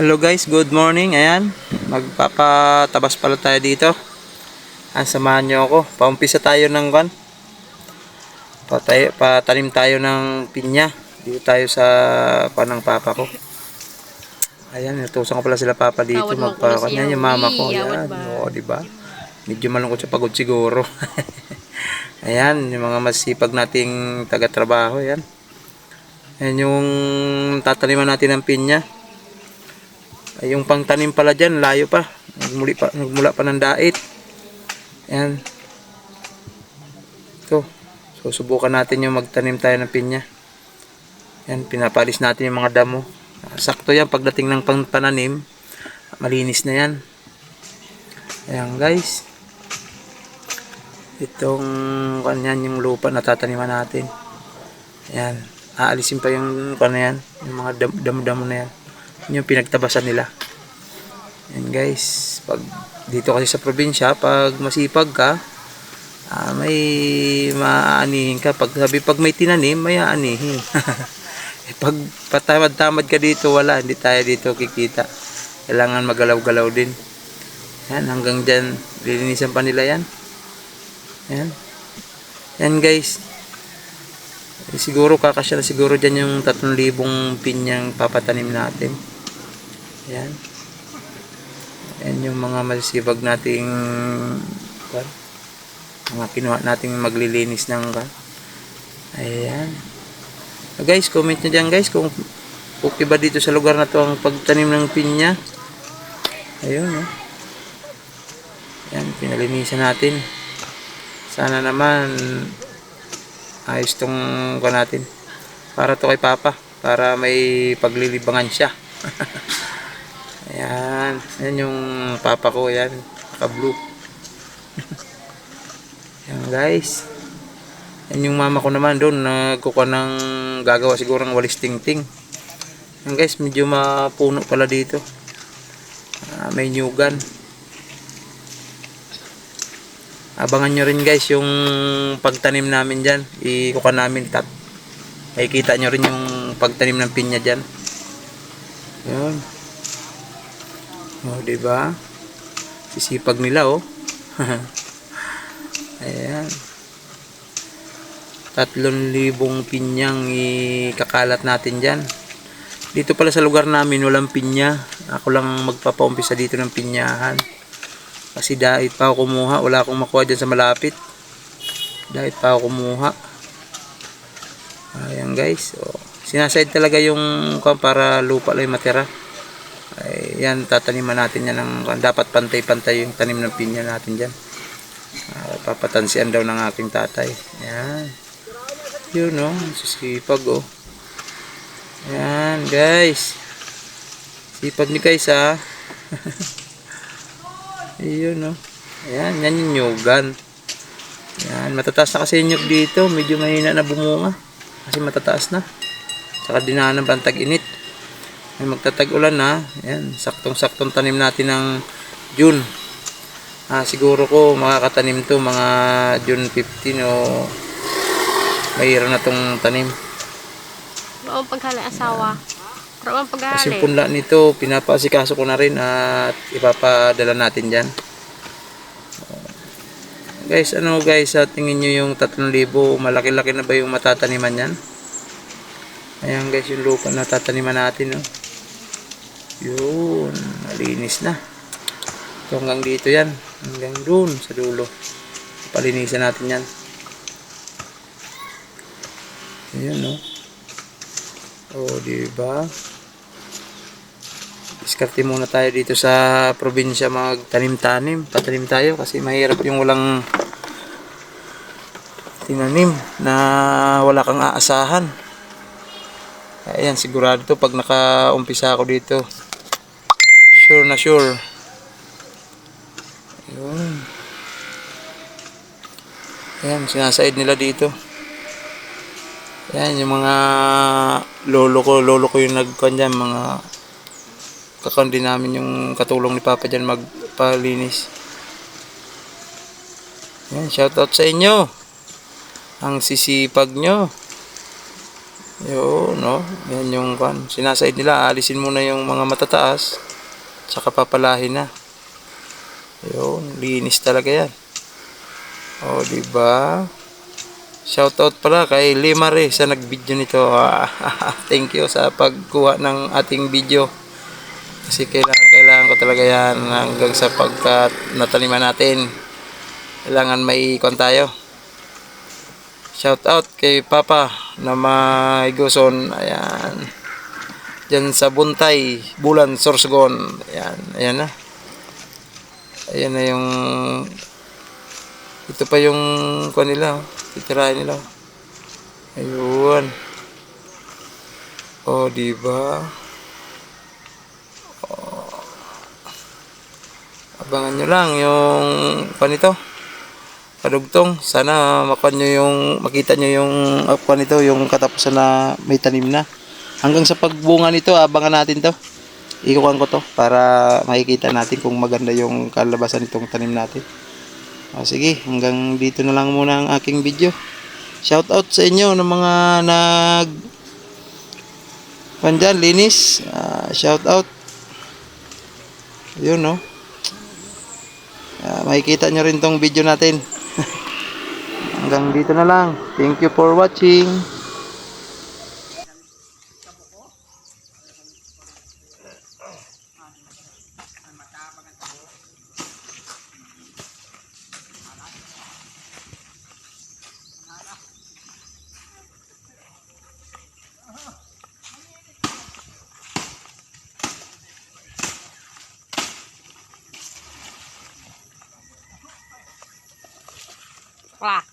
Hello guys, good morning. Ayan, magpapatabas pala tayo dito. Ah, samahan nyo ako. Paumpisa tayo ng kan. Patay, patanim tayo ng pinya. Dito tayo sa panang papa ko. Ayan, natusan ko pala sila papa dito. Tawad mo ko Magpa, na siya. kanya yung mama ko. Ayan, oo, di ba? Medyo malungkot sa pagod siguro. Ayan, yung mga masipag nating taga-trabaho. Ayan. Ayan yung tataniman natin ng pinya. Ay, yung pangtanim pala dyan, layo pa. Nagmuli pa, nagmula pa ng dait. Ayan. Ito. So, subukan natin yung magtanim tayo ng pinya. Ayan, pinapalis natin yung mga damo. Sakto yan pagdating ng pang pananim. Malinis na yan. Ayan guys. Itong kanyan yung lupa na tataniman natin. Ayan. Aalisin pa yung kanya yan. Yung mga dam- damo-damo na yan. Yun yung pinagtabasan nila. Ayan guys. Pag dito kasi sa probinsya, pag masipag ka, ah, may maaanihin ka. Pag sabi pag may tinanim, may aanihin. eh, pag patamad-tamad ka dito, wala. Hindi tayo dito kikita. Kailangan magalaw-galaw din. Yan, hanggang dyan, lilinisan pa nila yan. Yan. Yan guys. Eh, siguro kakasya na siguro dyan yung 3,000 pinyang papatanim natin. Yan. Yan yung mga masisibag nating kwan, mga kinuha nating maglilinis ng kwan. Ayan. Ah, guys, comment nyo dyan guys kung okay ba dito sa lugar na to ang pagtanim ng pinya. Ayun, oh. Yan, pinalinisan natin. Sana naman ayos tong ko natin. Para to kay Papa. Para may paglilibangan siya. Ayan. Yan yung Papa ko. Yan. Naka-blue. Yan guys. Yan yung mama ko naman doon. Nagkukuha ng gagawa siguro ng walis ting-ting. Yan guys. Medyo mapuno pala dito. Ah, may nyugan. Abangan nyo rin guys yung pagtanim namin dyan. Ikuha namin tat. Makikita nyo rin yung pagtanim ng pinya dyan. Yun. O, diba? Sisipag nila, oh. Ayan. Tatlong libong pinyang ikakalat natin dyan. Dito pala sa lugar namin, walang pinya. Ako lang magpapaumpisa dito ng pinyahan. Kasi dahit pa ako kumuha, wala akong makuha dyan sa malapit. Dahit pa ako kumuha. Ayan guys. O, sinaside talaga yung para lupa lang yung matira. Yan, tataniman natin yan. Ng, dapat pantay-pantay yung tanim ng pinya natin dyan. Ah, papatansian daw ng aking tatay. Yan. Yun o, sisipag o. Yan guys. Sipag nyo guys ha. Ayun, no. Ayan, yan yung nyugan. Yan, matataas na kasi yung dito. Medyo mahina na bumunga. Kasi matataas na. Saka dinaan ng bantag init. May magtatag ulan na. Ayan, saktong-saktong tanim natin ng June. Ah, siguro ko makakatanim to mga June 15 o mahira na tong tanim. Ang paghala asawa? Ano ang Kasi paghala? punla nito, pinapasikaso ko na rin at ipapadala natin dyan. Guys, ano guys, sa tingin nyo yung 3,000, malaki-laki na ba yung matataniman yan? Ayan guys, yung lupa na tataniman natin, no? Yun, malinis na. Ito hanggang dito yan, hanggang dun sa dulo. Palinisan natin yan. Ayan, no? Oh, di ba? Diskarte muna tayo dito sa probinsya magtanim-tanim. Patanim tayo kasi mahirap yung walang tinanim na wala kang aasahan. Ayan, sigurado to pag nakaumpisa ako dito. Sure na sure. Ayun. Ayan, sinasaid nila dito. Ayan, yung mga lolo ko, lolo ko yung nagkuhan dyan, mga kakaon din namin yung katulong ni Papa dyan magpalinis. Yan, shoutout sa inyo. Ang sisipag nyo. Yun, no? Yan yung kan. Sinaside nila, alisin muna yung mga matataas. Tsaka papalahin na. Yun, linis talaga yan. O, di ba? Shoutout pala kay Limare sa nag-video nito. Thank you sa pagkuha ng ating video. Kasi kailangan, kailangan ko talaga yan hanggang sa pagkat nataniman natin. Kailangan may kon tayo. Shout out kay Papa na may guson. Ayan. Diyan sa Buntay, Bulan, Sorsogon. Ayan. Ayan na. Ayan na yung ito pa yung kuha nila. oh. Titirahin nila. oh. Ayun. Oh, di ba? Oh. Abangan nyo lang yung kuha nito kadugtong. Sana makuha nyo yung, makita nyo yung uh, nito, yung katapusan na may tanim na. Hanggang sa pagbunga nito, abangan natin to. Ikukuhan ko to para makikita natin kung maganda yung kalabasan nitong tanim natin. O, sige, hanggang dito na lang muna ang aking video. Shout out sa inyo ng mga nag Pandyan, linis. Ah, shout out. Yun, no? Ah, makikita nyo rin tong video natin. Hanggang dito na lang. Thank you for watching. Lá.